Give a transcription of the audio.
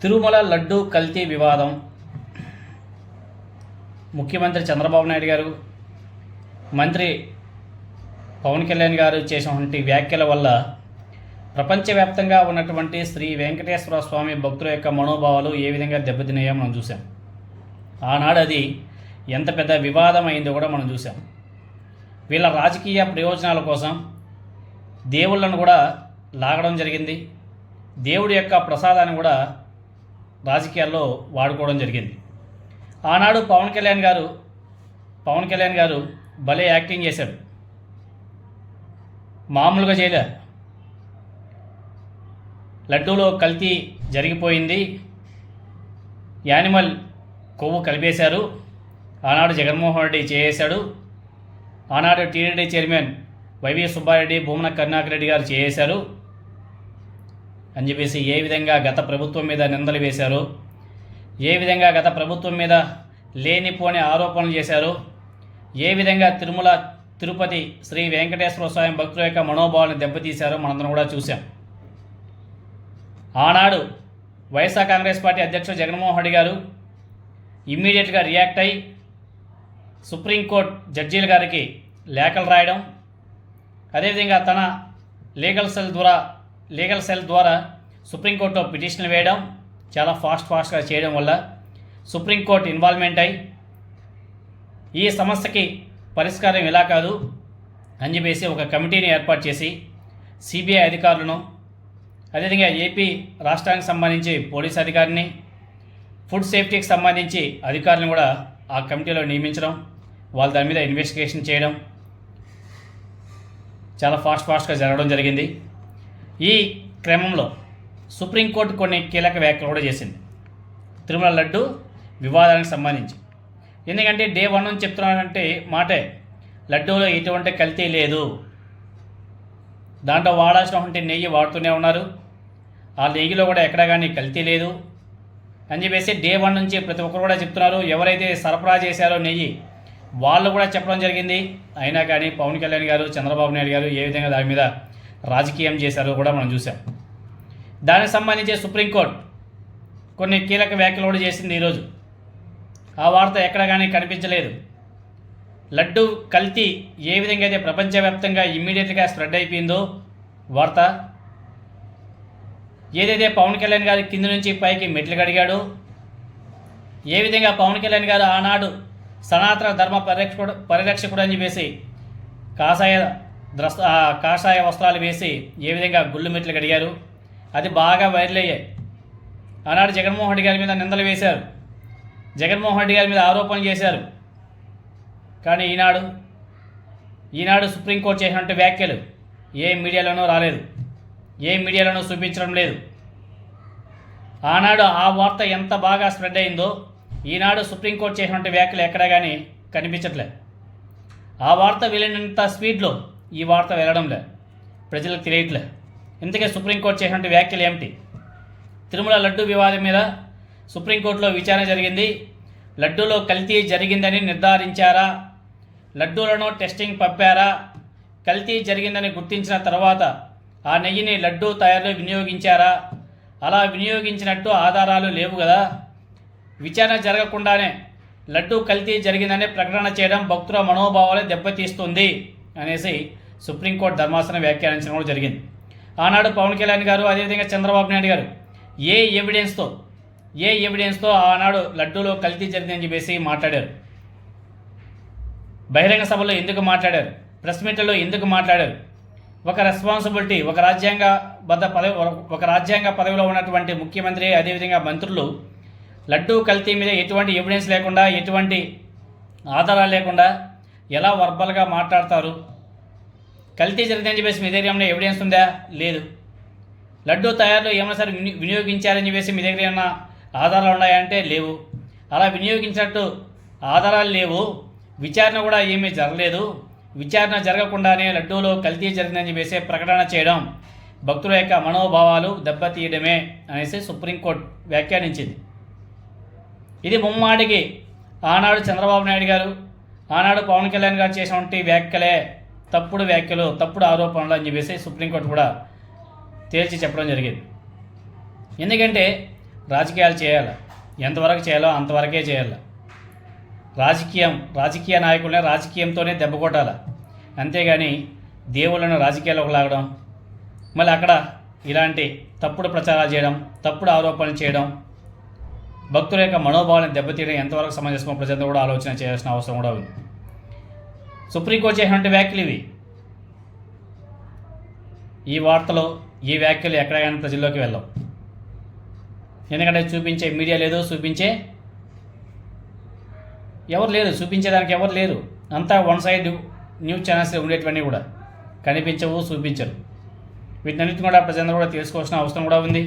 తిరుమల లడ్డు కల్తీ వివాదం. ముఖ్యమంత్రి చంద్రబాబు నాయుడు గారు మంత్రి పవన్ కళ్యాణ్ గారు చేసినటువంటి వ్యాఖ్యల వల్ల ప్రపంచవ్యాప్తంగా ఉన్నటువంటి శ్రీ వెంకటేశ్వర స్వామి భక్తుల యొక్క మనోభావాలు ఏ విధంగా దెబ్బతినాయో మనం చూసాం ఆనాడు అది ఎంత పెద్ద వివాదం అయిందో కూడా మనం చూసాం వీళ్ళ రాజకీయ ప్రయోజనాల కోసం దేవుళ్ళను కూడా లాగడం జరిగింది. దేవుడి యొక్క ప్రసాదాన్ని కూడా రాజకీయాల్లో వాడుకోవడం జరిగింది. ఆనాడు పవన్ కళ్యాణ్ గారు పవన్ కళ్యాణ్ గారు భలే యాక్టింగ్ చేశాడు. మామూలుగా చేయలే. లడ్డూలో కల్తీ జరిగిపోయింది. యానిమల్ కొవ్వు కలిపేశారు. ఆనాడు జగన్మోహన్ రెడ్డి చేశాడు. ఆనాడు TDD chairman YV Subbareddy Bhumana Karunakar Reddy గారు చేశారు. అని చెప్పేసి ఏ విధంగా గత ప్రభుత్వం మీద నిందలు వేశారు ఏ విధంగా గత ప్రభుత్వం మీద లేనిపోని ఆరోపణలు చేశారు ఏ విధంగా తిరుమల తిరుపతి శ్రీ వెంకటేశ్వర స్వామి భక్తుల యొక్క మనోభావాలను దెబ్బతీశారో మనందరం కూడా చూసాం ఆనాడు వైఎస్ఆర్ కాంగ్రెస్ పార్టీ అధ్యక్షుడు జగన్మోహన్ రెడ్డి గారు ఇమ్మీడియట్గా రియాక్ట్ అయి సుప్రీంకోర్టు జడ్జీల గారికి లేఖలు రాయడం అదేవిధంగా తన లీగల్ సెల్ ద్వారా లీగల్ సెల్ ద్వారా సుప్రీంకోర్టులో పిటిషన్లు వేయడం చాలా ఫాస్ట్ ఫాస్ట్గా చేయడం వల్ల సుప్రీంకోర్టు ఇన్వాల్వ్మెంట్ అయి ఈ సమస్యకి పరిష్కారం ఎలా కాదు అని చెప్పేసి ఒక కమిటీని ఏర్పాటు చేసి సిబిఐ అధికారులను అదేవిధంగా ఏపీ రాష్ట్రానికి సంబంధించి పోలీస్ అధికారిని ఫుడ్ సేఫ్టీకి సంబంధించి అధికారులను కూడా ఆ కమిటీలో నియమించడం వాళ్ళ దాని మీద ఇన్వెస్టిగేషన్ చేయడం చాలా ఫాస్ట్ ఫాస్ట్గా జరగడం జరిగింది. ఈ క్రమంలో సుప్రీంకోర్టు కొన్ని కీలక వ్యాఖ్యలు కూడా చేసింది. తిరుమల లడ్డు వివాదానికి సంబంధించి. ఎందుకంటే డే వన్ నుంచి చెప్తున్నానంటే మాటే లడ్డూలో ఎటువంటి కల్తీ లేదు. దాంట్లో వాడాల్సినటువంటి నెయ్యి వాడుతూనే ఉన్నారు. ఆ నెయ్యిలో కూడా ఎక్కడ కానీ కల్తీ లేదు. అని చెప్పేసి డే వన్ నుంచి ప్రతి ఒక్కరు కూడా చెప్తున్నారు. ఎవరైతే సరఫరా చేశారో నెయ్యి వాళ్ళు కూడా చెప్పడం జరిగింది. అయినా కానీ పవన్ కళ్యాణ్ గారు చంద్రబాబు నాయుడు గారు ఏ విధంగా దాని మీద రాజకీయం చేశారో కూడా మనం చూసాం దానికి సంబంధించి సుప్రీంకోర్టు కొన్ని కీలక వ్యాఖ్యలు కూడా చేసింది ఈరోజు. ఆ వార్త ఎక్కడ కానీ కనిపించలేదు. లడ్డు కల్తీ ఏ విధంగా అయితే ప్రపంచవ్యాప్తంగా ఇమ్మీడియట్గా స్ప్రెడ్ అయిపోయిందో వార్త ఏదైతే పవన్ కళ్యాణ్ గారి కింద నుంచి పైకి మెట్లు కడిగాడో ఏ విధంగా పవన్ కళ్యాణ్ గారు ఆనాడు సనాతన ధర్మ పరిరక్షకుడు పరిరక్షకుడు అని చెప్పేసి కాషాయ ద్రస్ కాషాయ వస్త్రాలు వేసి ఏ విధంగా గుళ్ళు మెట్లు కడిగారు అది బాగా వైరల్ అయ్యాయి. ఆనాడు జగన్మోహన్ రెడ్డి గారి మీద నిందలు వేశారు. జగన్మోహన్ రెడ్డి గారి మీద ఆరోపణలు చేశారు. కానీ ఈనాడు ఈనాడు సుప్రీంకోర్టు చేసినట్టు వ్యాఖ్యలు ఏ మీడియాలోనూ రాలేదు. ఏ మీడియాలోనూ చూపించడం లేదు. ఆనాడు ఆ వార్త ఎంత బాగా స్ప్రెడ్ అయిందో ఈనాడు సుప్రీంకోర్టు చేసినట్టు వ్యాఖ్యలు ఎక్కడా కానీ కనిపించట్లేదు ఆ వార్త వెళ్ళినంత స్పీడ్లో ఈ వార్త వెళ్ళడంలే ప్రజలకు తెలియట్లే. ఇంతకే సుప్రీంకోర్టు చేసినటువంటి వ్యాఖ్యలు ఏమిటి? తిరుమల లడ్డు వివాదం మీద సుప్రీంకోర్టులో విచారణ జరిగింది. లడ్డూలో కల్తీ జరిగిందని నిర్ధారించారా? లడ్డూలను టెస్టింగ్ పంపారా? కల్తీ జరిగిందని గుర్తించిన తర్వాత ఆ నెయ్యిని లడ్డూ తయారీలో వినియోగించారా? అలా వినియోగించినట్టు ఆధారాలు లేవు కదా. విచారణ జరగకుండానే లడ్డూ కల్తీ జరిగిందని ప్రకటన చేయడం భక్తుల మనోభావాలు దెబ్బతీస్తుంది అనేసి సుప్రీంకోర్టు ధర్మాసనం వ్యాఖ్యానించడం కూడా జరిగింది. ఆనాడు పవన్ కళ్యాణ్ గారు అదేవిధంగా చంద్రబాబు నాయుడు గారు ఏ ఎవిడెన్స్తో ఏ ఎవిడెన్స్తో ఆనాడు లడ్డూలో కల్తీ జరిగిందని చెప్పేసి మాట్లాడారు? బహిరంగ సభలో ఎందుకు మాట్లాడారు? ప్రెస్ మీట్లలో ఎందుకు మాట్లాడారు? ఒక రెస్పాన్సిబిలిటీ ఒక రాజ్యాంగ బద్ద పదవి ఒక రాజ్యాంగ పదవిలో ఉన్నటువంటి ముఖ్యమంత్రి అదేవిధంగా మంత్రులు లడ్డూ కల్తీ మీద ఎటువంటి ఎవిడెన్స్ లేకుండా ఎటువంటి ఆధారాలు లేకుండా ఎలా వర్బల్గా మాట్లాడతారు? కల్తీ జరిగిందని చెప్పేసి మీ దగ్గర ఏమైనా ఎవిడెన్స్ ఉందా? లేదు. లడ్డూ తయారులో ఏమైనా సరే విని వినియోగించారని చెప్పేసి మీ దగ్గర ఏమైనా ఆధారాలు ఉన్నాయంటే లేవు. అలా వినియోగించినట్టు ఆధారాలు లేవు. విచారణ కూడా ఏమీ జరగలేదు. విచారణ జరగకుండానే లడ్డూలో కల్తీ జరిగిందని చెప్పేసి ప్రకటన చేయడం భక్తుల యొక్క మనోభావాలు దెబ్బతీయడమే అనేసి సుప్రీంకోర్టు వ్యాఖ్యానించింది. ఇది ముమ్మాటికి ఆనాడు చంద్రబాబు నాయుడు గారు ఆనాడు పవన్ కళ్యాణ్ గారు చేసినటువంటి వ్యాఖ్యలే. తప్పుడు వ్యాఖ్యలు తప్పుడు ఆరోపణలు అని చెప్పేసి సుప్రీంకోర్టు కూడా తేల్చి చెప్పడం జరిగింది. ఎందుకంటే రాజకీయాలు చేయాలి? ఎంతవరకు చేయాలో అంతవరకే చేయాలి? రాజకీయం రాజకీయ నాయకులనే రాజకీయంతోనే దెబ్బ కొట్టాలి? అంతేగాని దేవుళ్ళను రాజకీయాలకు లాగడం మళ్ళీ అక్కడ ఇలాంటి తప్పుడు ప్రచారాలు చేయడం తప్పుడు ఆరోపణలు చేయడం భక్తుల యొక్క మనోభావాలను దెబ్బతీయడం ఎంతవరకు సమంజసమో ప్రజలంతా కూడా ఆలోచన చేయాల్సిన అవసరం కూడా ఉంది. సుప్రీంకోర్టు చేసినటువంటి వ్యాఖ్యలు ఇవి. ఈ వార్తలో ఈ వ్యాఖ్యలు ఎక్కడైనా ప్రజల్లోకి వెళ్ళవు. ఎందుకంటే చూపించే మీడియా లేదు చూపించే ఎవరు లేరు చూపించేదానికి ఎవరు లేరు. అంతా వన్ సైడ్ న్యూస్ ఛానల్స్ ఉండేటివన్నీ కూడా. కనిపించవు చూపించరు. వీటన్నిటిని కూడా ప్రజలందరూ కూడా తెలుసుకోవాల్సిన అవసరం కూడా ఉంది.